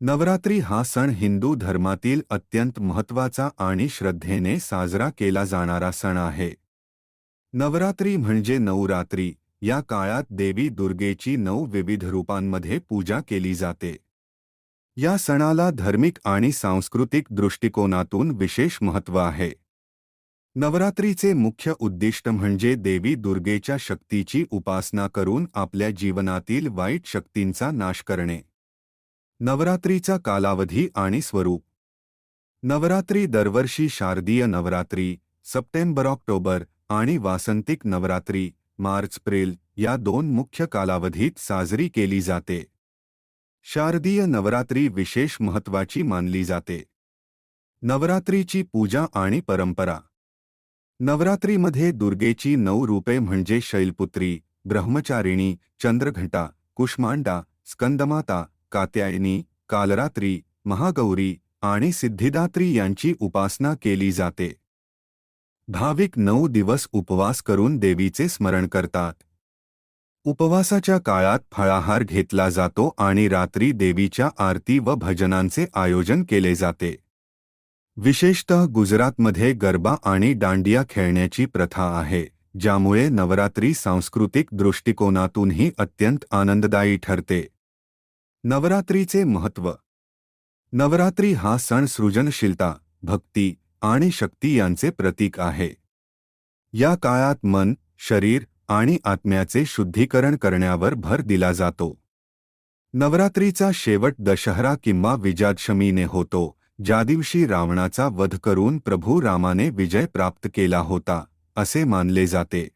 नवरात्री हा सण हिंदू धर्मातील अत्यंत महत्त्वाचा आणि श्रद्धेने साजरा केला जाणारा सण आहे. नवरात्री म्हणजे नवरात्री. या काळात देवी दुर्गेची नऊ विविध रूपांमध्ये पूजा केली जाते. या सणाला धार्मिक आणि सांस्कृतिक दृष्टिकोनातून विशेष महत्त्व आहे. नवरात्रीचे मुख्य उद्दिष्ट म्हणजे देवी दुर्गेच्या शक्तीची उपासना करून आपल्या जीवनातील वाईट शक्तींचा नाश करणे. नवरात्रीचा कालावधी आणि स्वरूप. नवरात्री दरवर्षी शारदीय नवरात्री सप्टेंबर ऑक्टोबर आणि वासंतिक नवरात्री मार्च एप्रिल या दोन मुख्य कालावधीत साजरी केली जाते. शारदीय नवरात्री विशेष महत्त्वाची मानली जाते. नवरात्रीची पूजा आणि परंपरा. नवरात्रीमध्ये दुर्गेची नऊ रूपे म्हणजे शैलपुत्री ब्रह्मचारिणी चंद्रघंटा कुष्मांडा स्कंदमाता कात्यायनी कालरात्री महागौरी आणि सिद्धिदात्री यांची उपासना केली जाते. भाविक नऊ दिवस उपवास करून देवीचे स्मरण करतात. उपवासाच्या काळात फळाहार घेतला जातो आणि रात्री देवीच्या आरती व भजनांचे आयोजन केले जाते. विशेषतः गुजरातमध्ये गरबा आणि दांडिया खेळण्याची प्रथा आहे ज्यामुळे नवरात्री सांस्कृतिक दृष्टिकोनातूनही अत्यंत आनंददायी ठरते. नवरात्रीचे महत्त्व. नवरात्री हा सण सृजनशीलता भक्ती आणि शक्ती यांचे प्रतीक आहे. या काळात मन शरीर आणि आत्म्याचे शुद्धीकरण करण्यावर भर दिला जातो. नवरात्रीचा शेवट दशहरा किंवा विजयादशमीने होतो ज्या दिवशी रावणाचा वध करून प्रभू रामाने विजय प्राप्त केला होता असे मानले जाते.